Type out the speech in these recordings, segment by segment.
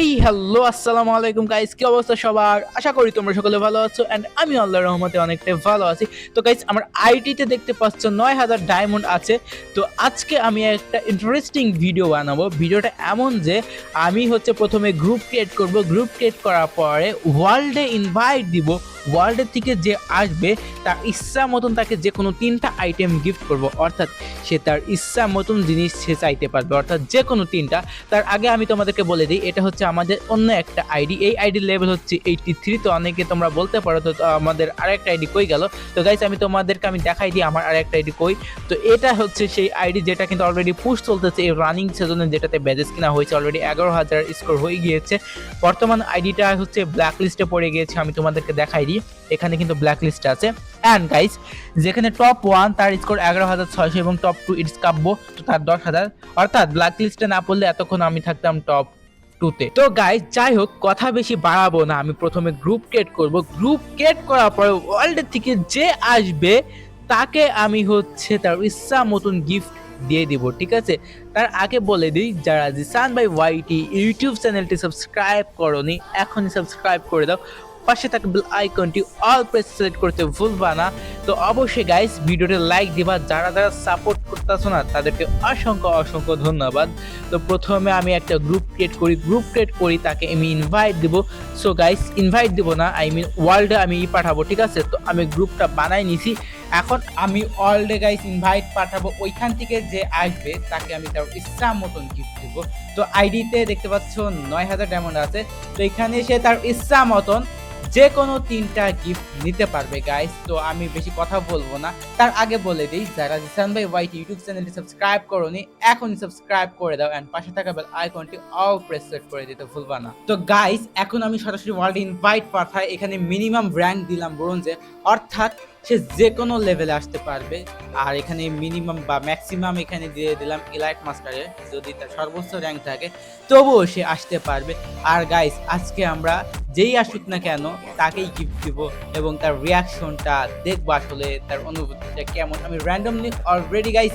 Hey hello আসসালামু আলাইকুম guys কি অবস্থা সবার? আশা করি তোমরা সকলে ভালো আছো অ্যান্ড আমি আল্লাহ রহমতে অনেকটাই ভালো আছি। তো গাইস আমার আইডিতে দেখতে পাচ্ছ নয় হাজার ডায়মন্ড আছে। তো, আজকে আমি একটা ইন্টারেস্টিং ভিডিও বানাবো। ভিডিওটা এমন যে, আমি হচ্ছে প্রথমে গ্রুপ ক্রিয়েট করব। গ্রুপ ক্রিয়েট করার পরে ওয়ার্ল্ডে ইনভাইট দিব ওয়ার্ল্ডের থেকে যে আসবে, তার ইচ্ছা মতন তাকে যে কোনো তিনটা আইটেম গিফট করব, অর্থাৎ সে তার ইচ্ছা মতন জিনিস সে চাইতে পারবে, অর্থাৎ যে কোনো তিনটা। তার আগে আমি তোমাদেরকে বলে দিই, এটা হচ্ছে আমাদের অন্য একটা আইডি এই আইডির লেভেল হচ্ছে এইটটি থ্রি তো অনেকে তোমরা বলতে পারো, তো আমাদের আরেকটা আইডি কই গেল? তো গাইস আমি তোমাদেরকে, আমি দেখাই দিই আমার আরেকটা আইডি কই। তো এটা হচ্ছে সেই আইডি যেটা কিন্তু অলরেডি পুশ চলতেছে এই রানিং সেজনে যেটাতে ব্যাজেস কিনা হয়েছে অলরেডি এগারো হাজার স্কোর হয়ে গিয়েছে। বর্তমান আইডিটা হচ্ছে ব্ল্যাক লিস্টে পড়ে গিয়েছে, আমি তোমাদেরকে দেখাই দিই এখানে কিন্তু ব্ল্যাক লিস্ট আছে। অ্যান্ড গাইস যেখানে টপ ওয়ান তার স্কোর এগারো হাজার ছয়শো এবং টপ টু ইটস কাব্য, তো তার দশ হাজার। অর্থাৎ ব্ল্যাক লিস্টে না পড়লে এতক্ষণ আমি থাকতাম টপ টুতে তো। গাইস যাই হোক, কথা বেশি বাড়াবো না। আমি প্রথমে গ্রুপ ক্রিয়েট করব। গ্রুপ ক্রিয়েট করার পরে ওয়ার্ল্ডের থেকে যে আসবে, তাকে আমি হচ্ছে তার ইচ্ছা মতন গিফট দিয়ে দিব, ঠিক আছে? তার আগে বলে দিই, যারা জিসান বাই ওয়াইটি ইউটিউব চ্যানেলটি সাবস্ক্রাইব করনি, এখনই সাবস্ক্রাইব করে দাও। পাশে থাকা বেল আইকনটি অল প্রেস সিলেক্ট করতে ভুলবা না। তো অবশ্যই গাইস ভিডিওতে লাইক দিবা। যারা যারা সাপোর্ট করতেছো না, তাদেরকে অসংখ্য অসংখ্য ধন্যবাদ। তো প্রথমে আমি একটা গ্রুপ ক্রিয়েট করি। গ্রুপ ক্রিয়েট করি, তাকে আমি ইনভাইট দিব। সো গাইস ইনভাইট দিব না আই মিন ওয়ার্ল্ডে আমি ই পাঠাবো, ঠিক আছে? তো আমি গ্রুপটা বানাই নিছি। এখন আমি ওয়ার্ল্ডে গাইস ইনভাইট পাঠাবো। ওইখান থেকে যে আসবে, তাকে আমি তার ইচ্ছা মতন গিফট দিব। তো আইডিতে দেখতে পাচ্ছ, নয় হাজার ডায়মন্ড আছে। তো এখানে সে তার ইচ্ছা মতন যে কোনো তিনটা গিফট নিতে পারবে গাইস তো আমি বেশি কথা বলব না। তার আগে বলে দিই, যারা জিসান ভাই হোয়াইট ইউটিউব চ্যানেলটি সাবস্ক্রাইব করোনি এখন সাবস্ক্রাইব করে দাও অ্যান্ড পাশে থাকা বেল আইকনটি অল প্রেস করে দিতে ভুলবা না। তো গাইস এখন আমি সরাসরি ওয়ার্ল্ড ইনভাইট পাঠাই। এখানে মিনিমাম র্যাঙ্ক দিলাম ব্রোঞ্জে অর্থাৎ সে যে কোনো লেভেলে আসতে পারবে। আর এখানে মিনিমাম বা ম্যাক্সিমাম এখানে দিয়ে দিলাম ইলাইট মাস্টারে যদি তার সর্বোচ্চ র্যাঙ্ক থাকে, তবুও সে আসতে পারবে। আর গাইস আজকে আমরা যেই আসুক না কেন, তাকেই গিফট দিব এবং তার রিয়াকশনটা দেখব আসলে তার অনুভূতিটা কেমন। আমি র্যান্ডমলি অলরেডি গাইস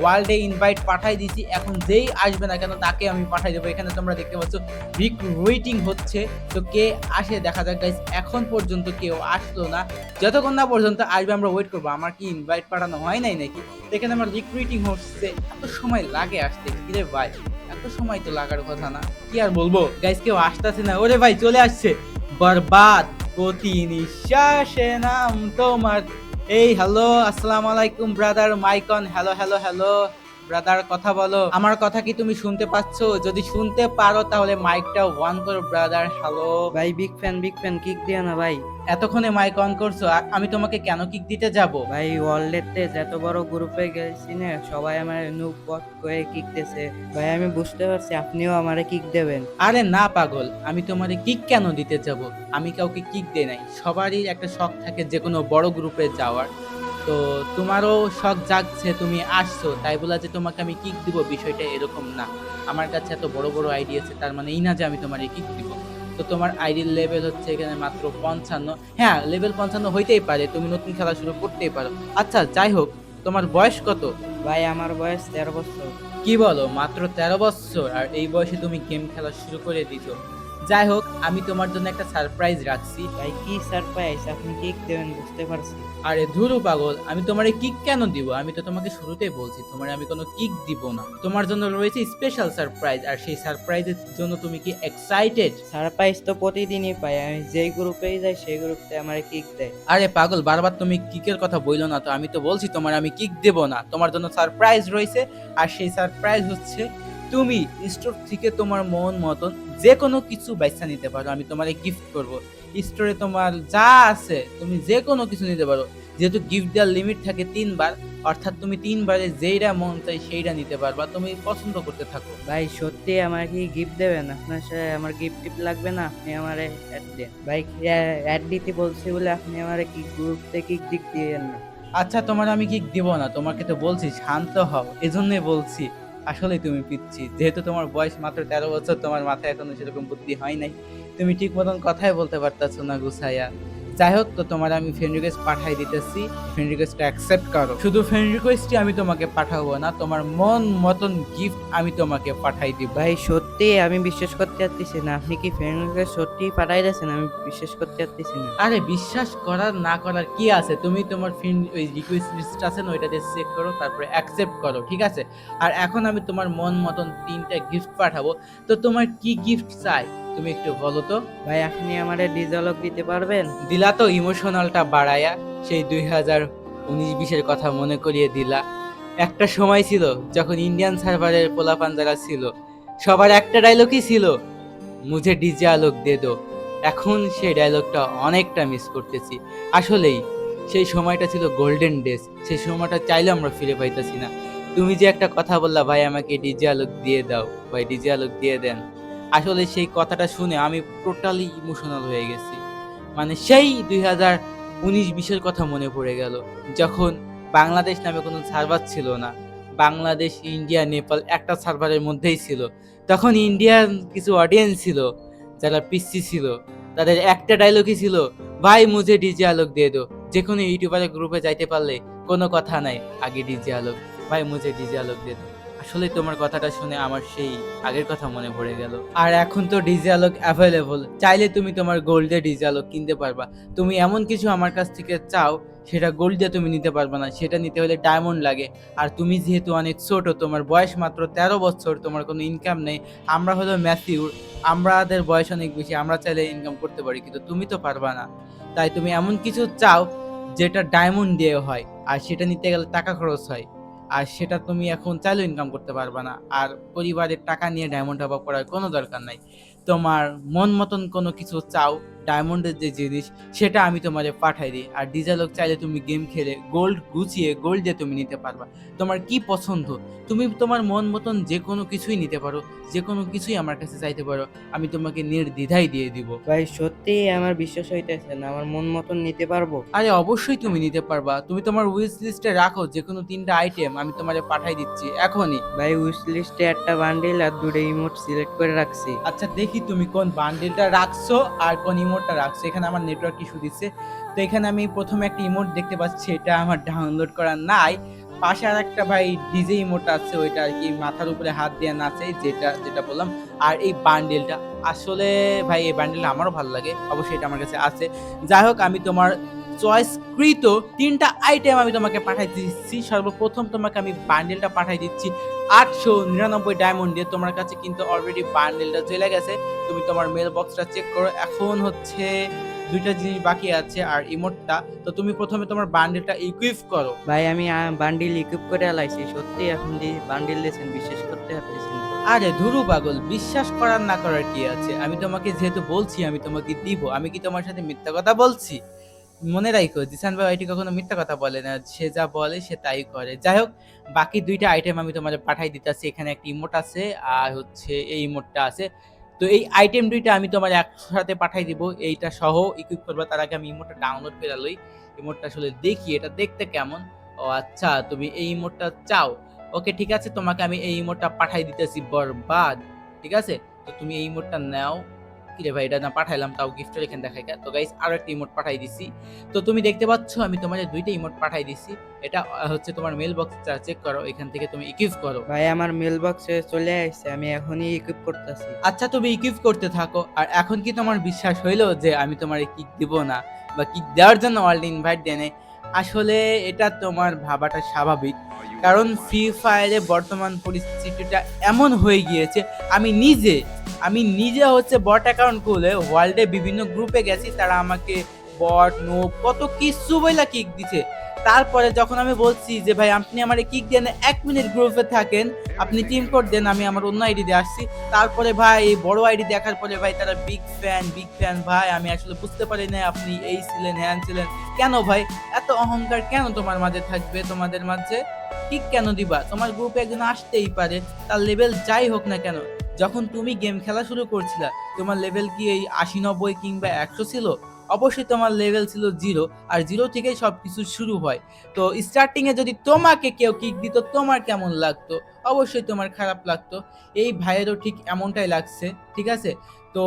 ওয়ার্ল্ডে ইনভাইট পাঠাই দিয়েছি, এখন যেই আসবে না কেন তাকে আমি পাঠাই দেবো। এখানে তোমরা দেখতে পাচ্ছ রিক্রুইটিং হচ্ছে। তো কে আসে দেখা যাক গাইস এখন পর্যন্ত কেউ আসলো না। যতক্ষণ না পর্যন্ত আসবে, আমরা ওয়েট করব। আমার কি ইনভাইট পাঠানো হয় নাই নাকি? এখানে আমার রিক্রুইটিং হচ্ছে। এত সময় লাগে আসতে। কিরে ভাই, এত সময় তো লাগার কথা না। কি আর বলব? গাইস কেউ আসতেছে না। ওরে ভাই, চলে আসছে। বরবাদ প্রতি নিঃশ্বাসে নাম তোমার এই হ্যালো আসসালামু আলাইকুম brother mic on hello hello hello brother কথা বলো। আমার কথা কি তুমি শুনতে পাচ্ছ? যদি শুনতে পারো তাহলে মাইকটা অন করো ব্রাদার। হ্যালো। ভাই big fan big fan kick দিও না ভাই। এতক্ষণে মাইক অন করছ আর আমি তোমাকে কেন কিক দিতে যাব? ভাই ওয়ার্ল্ডেতে যত বড় গ্রুপে গেছি না সবাই আমার নুক বট করে কিক দিতেছে ভাই আমি বুঝতে পারছি আপনিও আমারে কিক দেবেন। আরে না পাগল। আমি তোমারে কিক কেন দিতে যাব? আমি কাউকে কিক দেই নাই। সবারই একটা শখ থাকে যে কোনো বড় গ্রুপে যাওয়ার। তো তোমারও শখ জাগছে তুমি আসছো তাই বলা যে তোমাকে আমি কিক দিব বিষয়টা এরকম না। আমার কাছে এত বড় বড় আইডি আছে তার মানে এই না যে আমি তোমার কিক দিব। তো তোমার আইডির লেভেল হচ্ছে এখানে মাত্র পঞ্চান্ন। হ্যাঁ লেভেল পঞ্চান্ন হইতেই পারে তুমি নতুন খেলা শুরু করতেই পারো। আচ্ছা যাই হোক তোমার বয়স কত? ভাই আমার বয়স তেরো বছর। কি বলো মাত্র তেরো বছর আর এই বয়সে তুমি গেম খেলা শুরু করে দিছো। যাই হোক আমি তোমার জন্য একটা সারপ্রাইজ রাখছি। ভাই কি সারপ্রাইজ আপনি কিক দেবেন বুঝতে পারছি। আরে ধুরু পাগল আমি তোমার কিক কেন দিব? আমি তো তোমাকে শুরুতেই বলছি তোমার আমি কোনো কিক দিব না। তোমার জন্য রয়েছে স্পেশাল সারপ্রাইজ আর সেই সারপ্রাইজের জন্য তুমি কি এক্সাইটেড সারপ্রাইজ তো প্রতিদিনই পাই আমি যেই গ্রুপেই যাই সেই গ্রুপে আমার কিক দেয়। আরে পাগল বারবার তুমি কিকের কথা বইলো না তো আমি তো বলছি তোমার আমি কিক দেব না। তোমার জন্য সারপ্রাইজ রয়েছে আর সেই সারপ্রাইজ হচ্ছে তুমি স্টোর থেকে তোমার মন মতন যে কোনো কিছু বাইসা নিতে পারো আমি তোমার গিফট করব। স্টোরে তোমার যা আছে তুমি যে কোনো কিছু নিতে পারো। যেহেতু গিফট দেওয়ার লিমিট থাকে তিনবার অর্থাৎ তুমি তিনবারে যেইটা মন চাই সেইটা নিতে পারবা তুমি পছন্দ করতে থাকো। ভাই সত্যি আমার কি গিফট দেবেন আপনার সাথে আমার গিফট টিফট লাগবে না আপনি আমার অ্যাড দেন। ভাই অ্যাড দিতে বলছি বলে আপনি আমার কি গ্রুপ থেকে কিক দিয়েন না? আচ্ছা তোমার আমি কিক দিব না তোমাকে তো বলছি শান্ত হও এজন্যই বলছি। আসলে তুমি পিচ্ছি। যেহেতু তোমার বয়স মাত্র তেরো বছর, তোমার মাথায় এখনও সেরকম বুদ্ধি হয় নাই। তুমি ঠিক মতন কথাই বলতে পারতাছো না গুছাইয়া। যাই হোক তো তোমার আমি ফ্রেন্ড রিকোয়েস্ট পাঠাই দিতেছি। ফ্রেন্ড রিকোয়েস্টটা অ্যাকসেপ্ট করো। শুধু ফ্রেন্ড রিকোয়েস্টই আমি তোমাকে পাঠাবো না তোমার মন মতন গিফট আমি তোমাকে পাঠাই দিব। ভাই সত্যি আমি বিশ্বাস করতে পারতেছি না। আপনি কি ফ্রেন্ডকে সত্যি পাঠাই দিয়েছেন? আমি বিশ্বাস করতে পারতেছি না। আরে বিশ্বাস করার না করার কি আছে? তুমি তোমার ফ্রেন্ড ওই রিকোয়েস্ট লিস্ট আছে না ওইটাতে চেক করো তারপরে অ্যাকসেপ্ট করো ঠিক আছে? আর এখন আমি তোমার মন মতন তিনটা গিফট পাঠাবো। তো তোমার কি গিফট চাই? তুমি একটু বলো তো। ভাই আপনি আমারে ডিজলক দিতে পারবেন? দিলা তো ইমোশনালটা বাড়ায়া সেই দুই হাজার উনিশ বিশের কথা মনে করিয়ে দিলা। একটা সময় ছিল যখন ইন্ডিয়ান সার্ভারের পোলাপান যারা ছিল সবার একটা ডায়লগই ছিল মুঝে ডিজে আলোক দে দো। এখন সেই ডায়লগটা অনেকটা মিস করতেছি। আসলেই সেই সময়টা ছিল গোল্ডেন ডেজ সেই সময়টা চাইলে আমরা ফিরে পাইতেছি না। তুমি যে একটা কথা বললা ভাই আমাকে ডিজে আলোক দিয়ে দাও। ভাই ডিজে আলোক দিয়ে দেন। আসলে সেই কথাটা শুনে আমি টোটালি ইমোশনাল হয়ে গেছি। মানে সেই দুই হাজার উনিশ বিশের কথা মনে পড়ে গেল, যখন বাংলাদেশ নামে কোনো সার্ভার ছিল না। বাংলাদেশ, ইন্ডিয়া, নেপাল একটা সার্ভারের মধ্যেই ছিল। তখন ইন্ডিয়ার কিছু অডিয়েন্স ছিল, যারা পিসি ছিল, তাদের একটা ডায়লগই ছিল, ভাই, মুঝে ডিজে আলোক দিয়ে দো। যে কোনো ইউটিউবারের গ্রুপে যাইতে পারলে কোনো কথা নাই, আগে ডিজে আলোক, ভাই, মুঝে ডিজে আলোক দিয়ে দো। আসলে তোমার কথাটা শুনে আমার সেই আগের কথা মনে পড়ে গেল। আর এখন তো ডিজে আলোক অ্যাভেলেবল চাইলে তুমি তোমার গোল্ডে ডিজে আলোক কিনতে পারবা। তুমি এমন কিছু আমার কাছ থেকে চাও, সেটা গোল্ড দিয়ে তুমি নিতে পারবে না। সেটা নিতে হলে ডায়মন্ড লাগে। আর তুমি যেহেতু অনেক ছোট, তোমার বয়স মাত্র তেরো বছর, তোমার কোনো ইনকাম নেই। আমরা হলো ম্যাথিউর আমাদের বয়স অনেক বেশি, আমরা চাইলে ইনকাম করতে পারি, কিন্তু তুমি তো পারবা না। তাই তুমি এমন কিছু চাও, যেটা ডায়মন্ড দিয়ে হয়। আর সেটা নিতে গেলে টাকা খরচ হয়। আর সেটা তুমি এখন চাইলেও ইনকাম করতে পারবে না। আর পরিবারের টাকা নিয়ে ডায়মন্ড অভাব করার কোনো দরকার নাই। তোমার মন মতন কোনো কিছু চাও ডায়মন্ডের যে জিনিস সেটা আমি তোমারে পাঠাই দিই। আর ডিজালক চাইলে তুমি গেম খেলে গোল্ড গুছিয়ে গোল্ড দিয়ে তুমি নিতে পারবা। তোমার কি পছন্দ? তুমি তোমার মন মতন যে কোনো কিছুই নিতে পারো যে কোনো কিছুই আমার কাছে চাইতে পারো আমি তোমাকে নির্দ্বিধায় দিয়ে দিব। ভাই সত্যি আমার বিশ্বাস হইতেছে না আমার মন মতন নিতে পারব? আরে অবশ্যই তুমি নিতে পারবা। তুমি তোমার উইশ লিস্টে রাখো যে কোনো তিনটা আইটেম আমি তোমারে পাঠাই দিচ্ছি এখনই। ভাই উইশ লিস্টে একটা বান্ডিল আর দুটো ইমোট সিলেক্ট করে রাখছি। আচ্ছা দেখি তুমি কোন বান্ডেলটা রাখছো আর কোন ইমোটটা রাখছে। এখানে আমার নেটওয়ার্ক ইস্যু দিচ্ছে। তো এখানে আমি প্রথমে একটা ইমোট দেখতে পাচ্ছি, এটা আমার ডাউনলোড করা নাই। পাশে আর একটা ভাই ডিজে ইমোট আছে, ওইটা আর কি মাথার উপরে হাত দেওয়া নাচে, যেটা যেটা বললাম। আর এই বান্ডেলটা আসলে ভাই, এই বান্ডেলটা আমারও ভালো লাগে। অবশ্যই এটা আমার কাছে আছে। যাই হোক, আমি তোমার চয়েসকৃত তিনটা আইটেম আমি তোমাকে পাঠাই দিচ্ছি। সর্বপ্রথম তোমাকে আমি বান্ডেলটা পাঠাই দিচ্ছি। আটশো নিরানব্বই ডায়মন্ড দিয়ে তোমার কাছে কিন্তু অলরেডি বান্ডেলটা চলে গেছে। তুমি তোমার মেল বক্সটা চেক করো। এখন হচ্ছে দুইটা জিনিস বাকি আছে আর ইমোটটা তো তুমি প্রথমে তোমার বান্ডেলটা ইকুইপ করো। ভাই আমি বান্ডিল ইকুইপ করে আলাইছি সত্যি এখন যে বান্ডিল দিয়েছেন বিশ্বাস করতে পারতেছি আরে ধুরু পাগল বিশ্বাস করার না করার কি আছে? আমি তোমাকে যেহেতু বলছি আমি তোমাকে দিব। আমি কি তোমার সাথে মিথ্যা কথা বলছি? মনে রাখো, জিসান ভাই এটি কখনো মিথ্যা কথা বলে না, সে যা বলে সে তাই করে। যাই হোক, বাকি দুইটা আইটেম আমি তোমাদের পাঠাই দিতেছি, এখানে একটা ইমোট আছে আর হচ্ছে এই ইমোটটা আছে। তো এই আইটেম দুইটা আমি তোমার একসাথে পাঠাই দিব, এইটা সহ ইকুইপ করবা, তার আগে আমি ইমোটটা ডাউনলোড করে লই। ইমোটটা আসলে দেখি, এটা দেখতে কেমন? ও আচ্ছা তুমি এই ইমোটটা চাও। ওকে, ঠিক আছে, তোমাকে আমি এই ইমোটটা পাঠাই দিতেছি বরবাদ, ঠিক আছে? তো তুমি এই ইমোটটা নাও। কি রে ভাই এটা না পাঠাইলাম তাও গিফটের এখানে দেখাই। তো গাইস আরও একটা ইমোট পাঠাই দিছি। তো তুমি দেখতে পাচ্ছ আমি তোমার দুইটা ইমোট পাঠাই দিছি। এটা হচ্ছে তোমার মেল বক্সটা চেক করো এখান থেকে তুমি ইকুইপ করো। ভাই আমার মেল বক্সে চলে আসছে আমি এখনই ইকুইপ করতেছি। আচ্ছা তুমি ইকুইপ করতে থাকো। আর এখন কি তোমার বিশ্বাস হইল যে আমি তোমার কিক দিব না? বা কিক দেওয়ার জন্য অলরেডি ইনভাইট দেয়? আসলে এটা তোমার ভাবাটা স্বাভাবিক। কারণ ফ্রি ফায়ারে বর্তমান পরিস্থিতিটা এমন হয়ে গিয়েছে, আমি নিজে আমি নিজে হচ্ছে বট অ্যাকাউন্ট খুলে ওয়ার্ল্ডে বিভিন্ন গ্রুপে গেছি, তারা আমাকে বট নো কত কিছু বইলা কিক দিছে। তারপরে যখন আমি বলছি যে, ভাই, আপনি আমার কিক দেন, এক মিনিট গ্রুপে থাকেন, আপনি টিম কোড দেন, আমি আমার অন্য আইডি দিয়ে আসছি। তারপরে ভাই এই বড় আইডি দেখার পরে ভাই, তারা বিগ ফ্যান বিগ ফ্যান ভাই, আমি আসলে বুঝতে পারি না আপনি এই ছিলেন, হ্যান ছিলেন। কেন ভাই? এত অহংকার কেন তোমার মাঝে থাকবে? তোমাদের মাঝে ঠিক কেন দিবা? তোমার গ্রুপে একজন আসতেই পারে, তার লেভেল যাই হোক না কেন, যখন তুমি গেম খেলা শুরু করছিলা, তোমার লেভেল কি এই আশি নব্বই কিংবা একশো ছিল? অবশ্যই তোমার লেভেল ছিল জিরো আর জিরো থেকেই সব কিছু শুরু হয়। তো স্টার্টিংয়ে যদি তোমাকে কেউ কিক দিত, তোমার কেমন লাগতো? অবশ্যই তোমার খারাপ লাগতো। এই ভাইয়েরও ঠিক এমনটাই লাগছে, ঠিক আছে? তো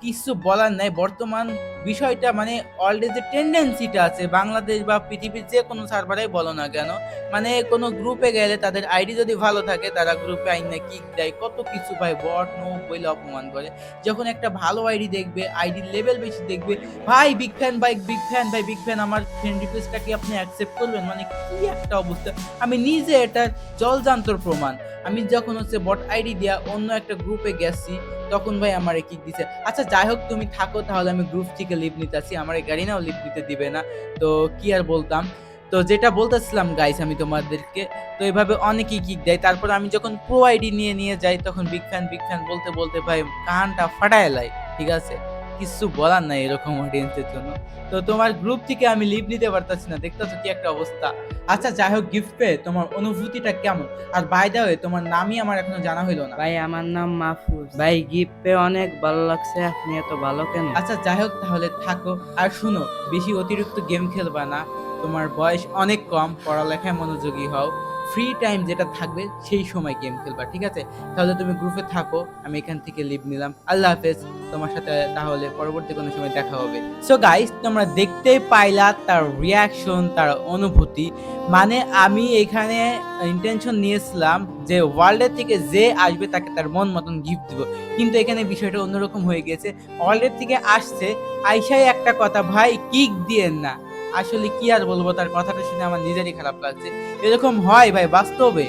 কিছু বলার নাই, বর্তমান বিষয়টা মানে অলরেডি যে টেন্ডেন্সিটা আছে, বাংলাদেশ বা পৃথিবীর যে কোনো সার্ভারেই বলো না কেন মানে কোনো গ্রুপে গেলে তাদের আইডি যদি ভালো থাকে, তারা গ্রুপে আইনে কিক দেয়, কত কিছু ভাই বট নো বলে অপমান করে। যখন একটা ভালো আইডি দেখবে আইডির লেভেল বেশি দেখবে, ভাই বিগ ফ্যান ভাই বিগ ফ্যান ভাই বিগ ফ্যান আমার ফ্রেন্ড রিকোয়েস্টটা কি আপনি অ্যাকসেপ্ট করবেন? মানে কি একটা অবস্থা। আমি নিজে এটার জলজান্তর প্রমাণ। আমি যখন হচ্ছে বট আইডি দেওয়া অন্য একটা গ্রুপে গেছি, তখন ভাই আমার কিক দিছে। আচ্ছা যাই হোক, তুমি থাকো, তাহলে আমি গ্রুপ থেকে লিভ নিতে আসি, আমার এই গাড়ি নাও লিভ নিতে দিবে না। তো কি আর বলতাম? তো যেটা বলতেছিলাম গাইস আমি তোমাদেরকে, তো এভাবে অনেকেই কিক দেয়। তারপর আমি যখন প্রো আইডি নিয়ে নিয়ে যাই, তখন বিগ ফ্যান বিগ ফ্যান বলতে বলতে ভাই, কানটা ফাটায় লাই, ঠিক আছে? কিছু বলার নাই এরকম অডিয়েন্সের জন্য। তো তোমার গ্রুপ থেকে আমি লিভ নিতে পারতাছি না দেখতেছো কি একটা অবস্থা। আচ্ছা যাই হোক গিফট পেয়ে তোমার অনুভূতিটা কেমন? আর বাই দা ওয়ে তোমার নামই আমার এখনও জানা হইল না। ভাই আমার নাম মাহফুজ। ভাই গিফট পেয়ে অনেক ভালো লাগছে আপনি এত ভালো কেন? আচ্ছা যাই হোক তাহলে থাকো। আর শুনো বেশি অতিরিক্ত গেম খেলবা না। তোমার বয়স অনেক কম পড়ালেখায় মনোযোগী হও। ফ্রি টাইম যেটা থাকবে সেই সময় গেম খেলবা, ঠিক আছে? তাহলে তুমি গ্রুপে থাকো, আমি এখান থেকে লিভ নিলাম। আল্লাহ হাফেজ, তোমার সাথে তাহলে পরবর্তী কোনো সময় দেখা হবে। সো গাইস তোমরা দেখতেই পাইলা তার রিয়াকশন তার অনুভূতি। মানে আমি এখানে ইন্টেনশন নিয়েছিলাম যে ওয়ার্ল্ডের থেকে যে আসবে তাকে তার মন মতন গিফট দিব। কিন্তু এখানে বিষয়টা অন্যরকম হয়ে গেছে। ওয়ার্ল্ডের থেকে আসছে, আইসাই একটা কথা, ভাই কিক দিয়েন না। আসলে কি আর বলব, তার কথাটা শুনে আমার নিজেরই খারাপ লাগছে। এরকম হয় ভাই, বাস্তবে।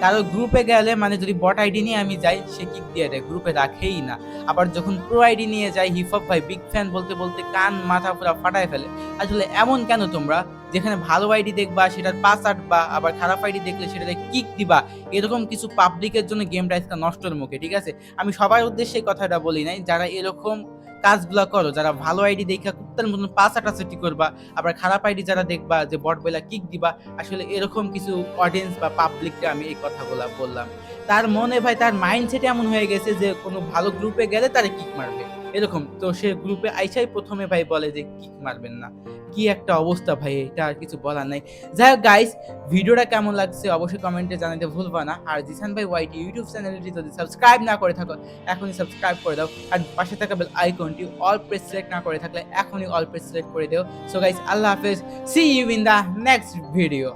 কারও গ্রুপে গেলে মানে যদি বট আইডি নিয়ে আমি যাই, সে কিক দিয়ে দেয় গ্রুপে রাখেই না। আবার যখন প্রো আইডি নিয়ে যাই হিপ হপ ভাই বিগ ফ্যান বলতে বলতে কান, মাথা পুরো ফাটায় ফেলে। আসলে এমন কেন তোমরা? যেখানে ভালো আইডি দেখবা, সেটার পাস আটবা আবার খারাপ আইডি দেখলে সেটাতে কিক দিবা। এরকম কিছু পাবলিকের জন্য গেমটা আজকে নষ্টর মুখে, ঠিক আছে? আমি সবার উদ্দেশ্যে কথাটা বলি নাই, যারা এরকম কাজগুলো করো, যারা ভালো আইডি দেখা কুত্তার মতন পাস আটাচাটি করবা, আবার খারাপ আইডি যারা দেখবা যে বট বেলা কিক দিবা, আসলে এরকম কিছু অডিয়েন্স বা পাবলিককে আমি এই কথাগুলো বললাম। তার মনে ভাই, তার মাইন্ডসেট এমন হয়ে গেছে যে কোনো ভালো গ্রুপে গেলে তারা কিক মারবে। এরকম। তো সে গ্রুপে আইসাই প্রথমে ভাই বলে যে কিক মারবেন না? কি একটা অবস্থা ভাই, এটা আর কিছু বলার নাই। যাই হোক গাইস ভিডিওটা কেমন লাগছে অবশ্যই কমেন্টে জানাতে ভুলবা না। আর জিসান ভাই ওয়াইটি ইউটিউব চ্যানেলটি যদি সাবস্ক্রাইব না করে থাকো, এখনই সাবস্ক্রাইব করে দাও। আর পাশে থাকা বেল আইকনটি অল প্রেস সিলেক্ট না করে থাকলে এখনই অল প্রেস সিলেক্ট করে দিও। সো গাইস আল্লাহ হাফেজ। See you in the next video